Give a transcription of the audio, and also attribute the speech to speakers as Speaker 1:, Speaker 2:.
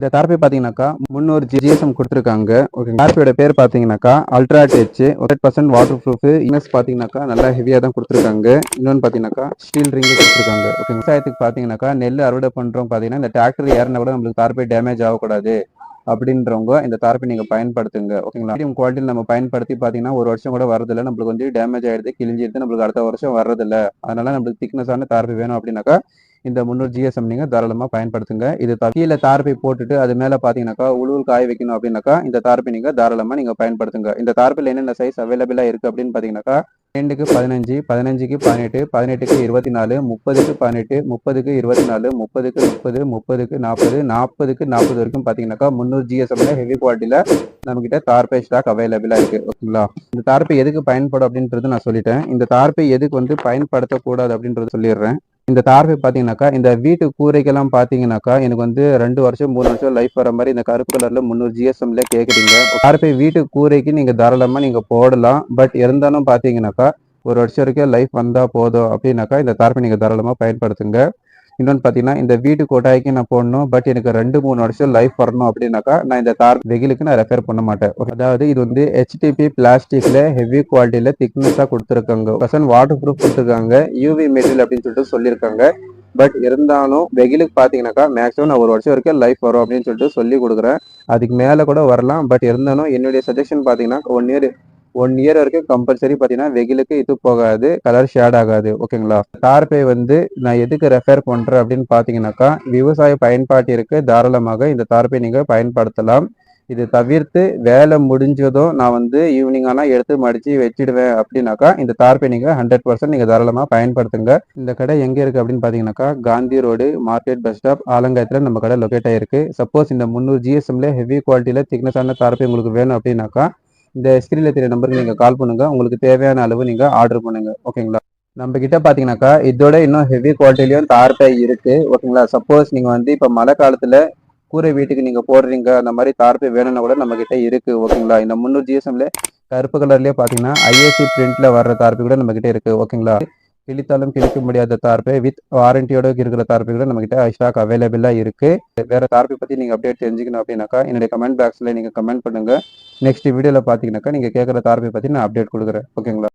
Speaker 1: இந்த தார்பை பார்த்தீங்கன்னாக்கா முந்நூறு ஜிஎஸ்எம் கொடுத்துருக்காங்க. ஓகே தார்பையோட பேர் பார்த்தீங்கன்னாக்கா ultra tech hundred percent waterproof invest பார்த்தீங்கன்னாக்கா நல்லா ஹெவியாக தான் கொடுத்துருக்காங்க. இன்னொன்று பார்த்தீங்கன்னாக்கா ஸ்டீல் ரிங்கு கொடுத்துருக்காங்க. ஓகே விவசாயத்துக்கு பார்த்தீங்கன்னாக்கா நெல் அறுவடை பண்ணுறோம் பார்த்தீங்கன்னா இந்த டிராக்டர் ஏறினா கூட நம்மளுக்கு தார்பை டேமேஜ் ஆகக்கூடாது. அப்படின்றவங்க இந்த தார்ப்பை நீங்க பயன்படுத்துங்க ஓகேங்களா மீடியம் குவாலிட்டியில் நம்ம பயன்படுத்தி பார்த்தீங்கன்னா ஒரு வருஷம் கூட வரதில்லை நம்மளுக்கு வந்து டேமேஜ் ஆயிடுது கிழிஞ்சிடுது நம்மளுக்கு அடுத்த வருஷம் வர்றதில்ல. அதனால நம்மளுக்கு திக்னஸான தார்ப்பை வேணும் அப்படின்னாக்கா இந்த முந்நூறு ஜிஎஸ்எம் நீங்க தாராளமா பயன்படுத்துங்க. இது கீழே தார்பை போட்டுட்டு அது மேல பாத்தீங்கன்னாக்கா உழுவல் காய வைக்கணும் அப்படின்னாக்கா இந்த தார்பை நீங்க தாராளமா நீங்க பயன்படுத்துங்க. இந்த தார்பில் என்னென்ன சைஸ் அவைலபிளா இருக்கு அப்படின்னு பாத்தீங்கன்னாக்கா ரெண்டுக்கு பதினஞ்சு பதினஞ்சுக்கு பதினெட்டு பதினெட்டுக்கு இருபத்தி நாலு முப்பதுக்கு பதினெட்டு முப்பதுக்கு இருபத்தி நாலு முப்பதுக்கு முப்பது முப்பதுக்கு நாற்பது நாற்பதுக்கு நாற்பது வரைக்கும் பார்த்தீங்கன்னாக்கா முந்நூறு ஜிஎஸ்எம்ல ஹெவி குவாலிட்டியில நம்மக்கிட்ட கிட்ட தார்பை ஸ்டாக் அவைலபிளா இருக்கு. ஓகேங்களா? இந்த தார்பை எதுக்கு பயன்படும் அப்படின்றது நான் சொல்லிட்டேன். இந்த தார்பை எதுக்கு வந்து பயன்படுத்தக்கூடாது அப்படின்றது சொல்லிடுறேன். இந்த தார்பை பார்த்தீங்கன்னாக்கா இந்த வீட்டு கூரைக்கெல்லாம் பார்த்தீங்கன்னாக்கா எனக்கு வந்து ரெண்டு வருஷம் மூணு வருஷம் லைஃப் வர மாதிரி இந்த கருப்பு கலரில் முந்நூறு ஜிஎஸ்எம்ல கேட்குறீங்க தார்பை வீட்டு கூரைக்கு நீங்கள் தாராளமாக நீங்கள் போடலாம். பட் இருந்தாலும் பார்த்தீங்கன்னாக்கா ஒரு வருஷம் வரைக்கும் லைஃப் வந்தால் போதும். அப்படின்னாக்கா இந்த தார்பை நீங்கள் தாராளமாக பயன்படுத்துங்க. இன்னொன்று பார்த்தீங்கன்னா இந்த வீட்டு கொட்டாய்க்கு நான் போடணும் பட் எனக்கு ரெண்டு மூணு வருஷம் லைஃப் வரணும் அப்படின்னாக்கா நான் இந்த தார் வெகிலுக்கு நான் ரெஃபர் பண்ண மாட்டேன். அதாவது இது வந்து ஹெச்டிபி பிளாஸ்டிக்ல ஹெவி குவாலிட்டியில திக்னஸா கொடுத்துருக்காங்க. பர்சன்ட் வாட்டர் ப்ரூஃப் கொடுத்துருக்காங்க யூவி மெட்டீரியல் அப்படின்னு சொல்லிட்டு சொல்லியிருக்காங்க. பட் இருந்தாலும் வெயிலுக்கு பார்த்தீங்கன்னாக்கா மேக்ஸிமம் நான் ஒரு வருஷம் வரைக்கும் லைஃப் வரும் அப்படின்னு சொல்லிட்டு சொல்லி கொடுக்குறேன். அதுக்கு மேலே கூட வரலாம் பட் இருந்தாலும் என்னுடைய சஜஷன் பார்த்தீங்கன்னா ஒன் இயர் ஒன் இயர் வரைக்கும் கம்பல்சரி பார்த்தீங்கன்னா வெயிலுக்கு இது போகாது கலர் ஷேட் ஆகாது ஓகேங்களா தார்பை வந்து நான் எதுக்கு ரெஃபர் பண்ணுறேன் அப்படின்னு பார்த்தீங்கன்னாக்கா விவசாய பயன்பாட்டிற்கு தாராளமாக இந்த தார்பை நீங்கள் பயன்படுத்தலாம். இது தவிர்த்து வேலை முடிஞ்சதும் நான் வந்து ஈவினிங் ஆனால் எடுத்து மடித்து வச்சிடுவேன் அப்படின்னாக்கா இந்த தார்பை நீங்கள் ஹண்ட்ரட் பர்சன்ட் நீங்கள் தாராளமாக பயன்படுத்துங்க. இந்த கடை எங்கே இருக்குது அப்படின்னு பார்த்தீங்கன்னாக்கா Gandhi road market bus stop ஆலங்காயத்தில் நம்ம கடை லொக்கேட் ஆகிருக்கு சப்போஸ் இந்த முந்நூறு ஜிஎஸ்எம்ல ஹெவி குவாலிட்டியில் திக்னஸான தார்பை உங்களுக்கு வேணும் அப்படின்னாக்கா இந்த ஸ்கிரீன்ல தெரிய நம்பருக்கு நீங்க கால் பண்ணுங்க. உங்களுக்கு தேவையான அளவு நீங்க ஆர்டர் பண்ணுங்க. ஓகேங்களா நம்ம கிட்ட பாத்தீங்கன்னாக்கா இதோட இன்னும் ஹெவி குவாலிட்டிலையும் தார்பை இருக்கு. ஓகேங்களா சப்போஸ் நீங்க வந்து இப்ப மழை காலத்துல கூரை வீட்டுக்கு நீங்க போடுறீங்க. அந்த மாதிரி தார்பை வேணும்னா கூட நம்ம கிட்ட இருக்கு ஓகேங்களா இந்த முந்நூறு ஜிஎஸ்எம்ல கருப்பு கலர்லயே பாத்தீங்கன்னா ஐஎஸ்சி பிரிண்ட்ல வர்ற தார்பை கூட நம்ம கிட்ட இருக்கு ஓகேங்களா கிழித்தாலும் கிழிக்க முடியாத தார்பை வித் வாரண்டியோட இருக்கிற தார்பை கூட நம்ம கிட்ட ஸ்டாக் அவைலபிளா இருக்கு. வேற தார்பை பத்தி நீங்க அப்டேட் தெரிஞ்சுக்கணும் அப்படின்னாக்கா என்னுடைய கமெண்ட் பாக்ஸ்ல நீங்க கமெண்ட் பண்ணுங்க. நெக்ஸ்ட் வீடியோல பாத்தீங்கன்னாக்கா நீங்க கேட்குற தார்பை பத்தி நான் அப்டேட் கொடுக்குறேன். ஓகேங்களா